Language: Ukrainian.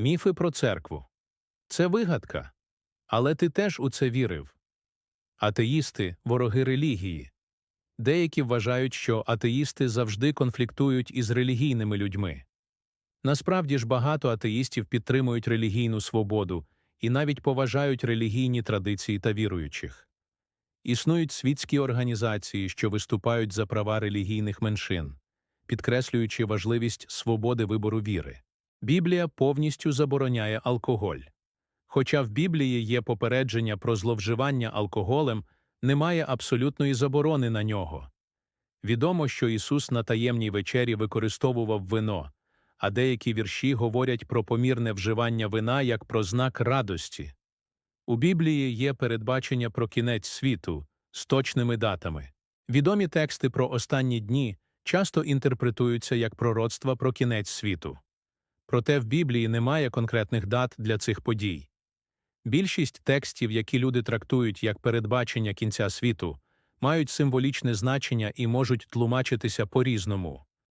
Міфи про церкву. Це вигадка. Але ти теж у це вірив. Атеїсти вороги релігії. Деякі вважають, що атеїсти завжди конфліктують із релігійними людьми. Насправді ж багато атеїстів підтримують релігійну свободу і навіть поважають релігійні традиції та віруючих. Існують світські організації, що виступають за права релігійних меншин, підкреслюючи важливість свободи вибору віри. Біблія повністю забороняє алкоголь. Хоча в Біблії є попередження про зловживання алкоголем, немає абсолютної заборони на нього. Відомо, що Ісус на таємній вечері використовував вино, а деякі вірші говорять про помірне вживання вина як про знак радості. У Біблії є передбачення про кінець світу з точними датами. Відомі тексти про останні дні часто інтерпретуються як пророцтва про кінець світу. Проте в Біблії немає конкретних дат для цих подій. Більшість текстів, які люди трактують як передбачення кінця світу, мають символічне значення і можуть тлумачитися по-різному.